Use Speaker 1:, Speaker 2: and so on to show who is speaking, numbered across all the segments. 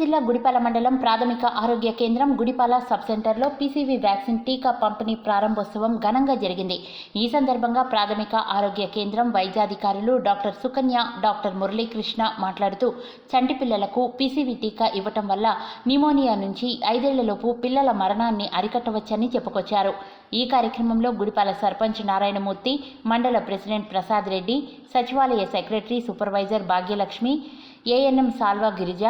Speaker 1: జిల్లా గుడిపాల మండలం ప్రాథమిక ఆరోగ్య కేంద్రం గుడిపాల సబ్ సెంటర్లో పీసీవీ వ్యాక్సిన్ టీకా పంపిణీ ప్రారంభోత్సవం ఘనంగా జరిగింది. ఈ సందర్భంగా ప్రాథమిక ఆరోగ్య కేంద్రం వైద్యాధికారులు డాక్టర్ సుకన్య డాక్టర్ మురళీకృష్ణ మాట్లాడుతూ చంటి పిల్లలకు పీసీవీ టీకా ఇవ్వటం వల్ల న్యూమోనియా నుంచి ఐదేళ్ళలోపు పిల్లల మరణాన్ని అరికట్టవచ్చని చెప్పుకొచ్చారు. ఈ కార్యక్రమంలో గుడిపాల సర్పంచ్ నారాయణమూర్తి మండల ప్రెసిడెంట్ ప్రసాద్ రెడ్డి సచివాలయ secretary supervisor Bhagyalakshmi ANM Salva Girija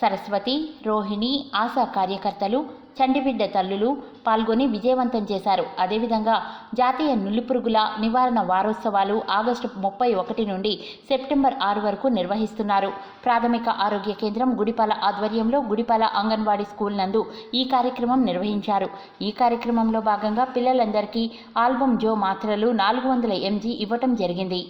Speaker 1: Saraswati Rohini ASHA కార్యకర్తలు చండిబిడ్డ తల్లులు పాల్గొని విజయవంతం చేశారు. అదేవిధంగా జాతీయ నులిపురుగుల నివారణ వారోత్సవాలు ఆగస్టు ముప్పై ఒకటి నుండి సెప్టెంబర్ ఆరు వరకు నిర్వహిస్తున్నారు. ప్రాథమిక ఆరోగ్య కేంద్రం గుడిపాల ఆధ్వర్యంలో గుడిపాల అంగన్వాడీ స్కూల్ నందు ఈ కార్యక్రమం నిర్వహించారు. ఈ కార్యక్రమంలో భాగంగా పిల్లలందరికీ ఆల్బమ్ జో మాత్రలు నాలుగు వందల ఎంజీ ఇవ్వటం జరిగింది.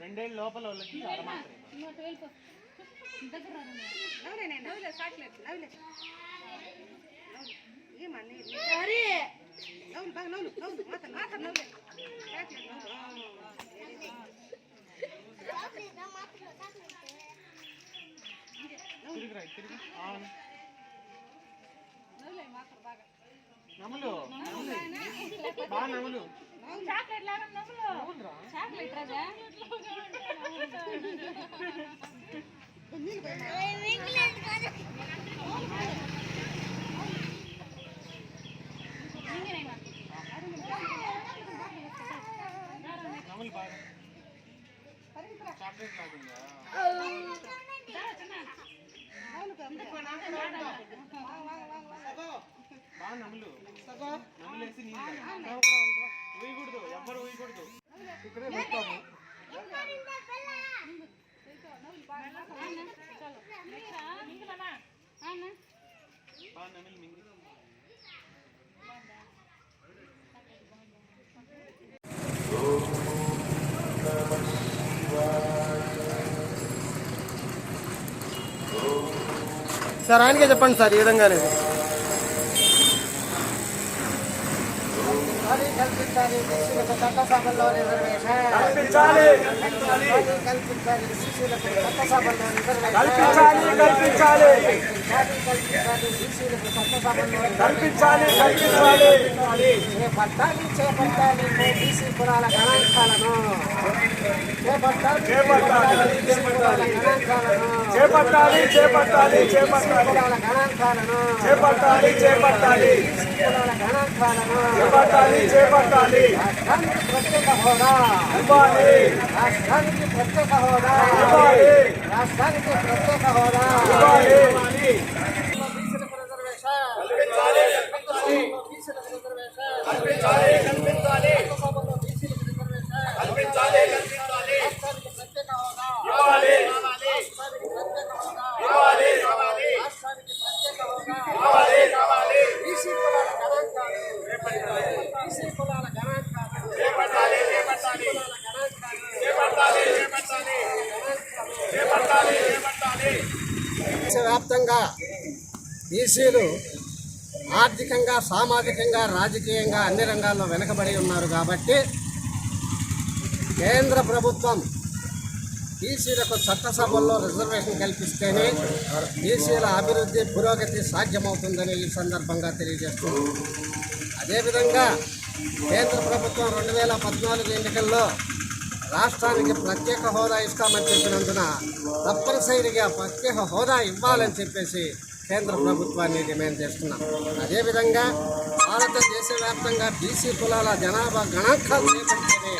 Speaker 2: రెండేళ్ళ లోపల వాళ్ళకి తిరిగిరా తిరిగి అవును నములు నములు బాగా. నములు నములు బాగా చాక్లెట్ లాగుందా బాగా నమ్ములు నములేసి నీళ్ళు ఊయకూడదు ఎవ్వరు ఊయకూడదు ఇక్కడే పెడతాము.
Speaker 3: సార్ ఆయనకే చెప్పండి సార్ ఈ విధంగా లేదు
Speaker 4: కల్పించాలి శిశువులకు చట్టసభల్లో రిజర్వేషన్.
Speaker 3: కల్పించాలి.
Speaker 4: కల్పించాలి శిశువులకు చట్టసభల్లో రిజర్వేషన్.
Speaker 3: కల్పించాలి కల్పించాలి.
Speaker 4: కల్పించాలి శిశువులకు చట్టసభల్లో
Speaker 3: కల్పించాలి కల్పించాలి.
Speaker 4: చేపట్టాలి చేపట్టాలి బీసీ కులాల గణాంకాలను చేపట్టాలి
Speaker 3: చేపట్టాలి, చేపట్టాలి చేపట్టాలి. చేపట్టాలి.
Speaker 4: కులాల గణాంకాలను
Speaker 3: చేపట్టాలి చేపట్టాలి.
Speaker 4: కులాల గణాంకాలను
Speaker 3: చేపట్టాలి చేపట్టాలి.
Speaker 4: ప్రత్యేక హోదా
Speaker 3: ఇవ్వాలి.
Speaker 4: రాష్ట్రానికి ప్రత్యేక హోదా.
Speaker 3: ఇవ్వాలి.
Speaker 4: రాష్ట్రానికి ప్రత్యేక హోదా.
Speaker 3: ఇవ్వాలి
Speaker 4: బీసీలకు రిజర్వేషన్
Speaker 3: కల్పించాలి
Speaker 4: బీసీలకు రిజర్వేషన్
Speaker 3: కల్పించాలి కల్పించాలి
Speaker 4: లోక్సభలో బీసీలకు రిజర్వేషన్
Speaker 3: కల్పించాలి కల్పించాలి
Speaker 4: రాష్ట్రానికి ప్రత్యేక హోదా
Speaker 3: ఇవ్వాలి
Speaker 4: రాష్ట్రానికి ప్రత్యేక హోదా
Speaker 3: ఇవ్వాలి ఇవ్వాలి
Speaker 4: రాష్ట్రానికి ప్రత్యేక హోదా
Speaker 3: కావాలి కావాలి
Speaker 4: బీసీ కులాల గణాంకాలు బీసీ కులాల గణాంకాలు
Speaker 3: చేపట్టాలి చేపట్టాలి
Speaker 4: కులాల గణాంకాలు
Speaker 3: చేపట్టాలి చేపట్టాలి చేపట్టాలి చేపట్టాలి
Speaker 4: దేశవ్యాప్తంగా బీసీలు ఆర్థికంగా సామాజికంగా రాజకీయంగా అన్ని రంగాల్లో వెనుకబడి ఉన్నారు కాబట్టి కేంద్ర ప్రభుత్వం బీసీలకు చట్టసభల్లో రిజర్వేషన్ కల్పిస్తేనే బీసీల అభివృద్ధి పురోగతి సాధ్యమవుతుందని ఈ సందర్భంగా తెలియజేస్తుంది అదేవిధంగా కేంద్ర ప్రభుత్వం రెండు వేల పద్నాలుగు ఎన్నికల్లో రాష్ట్రానికి ప్రత్యేక హోదా ఇస్తామని చెప్పినందున తప్పనిసరిగా ప్రత్యేక హోదా ఇవ్వాలని చెప్పేసి కేంద్ర ప్రభుత్వాన్ని డిమాండ్ చేస్తున్నాం. అదేవిధంగా భారతదేశ వ్యాప్తంగా బీసీ కులాల జనాభా గణాంకాలు చేపట్టే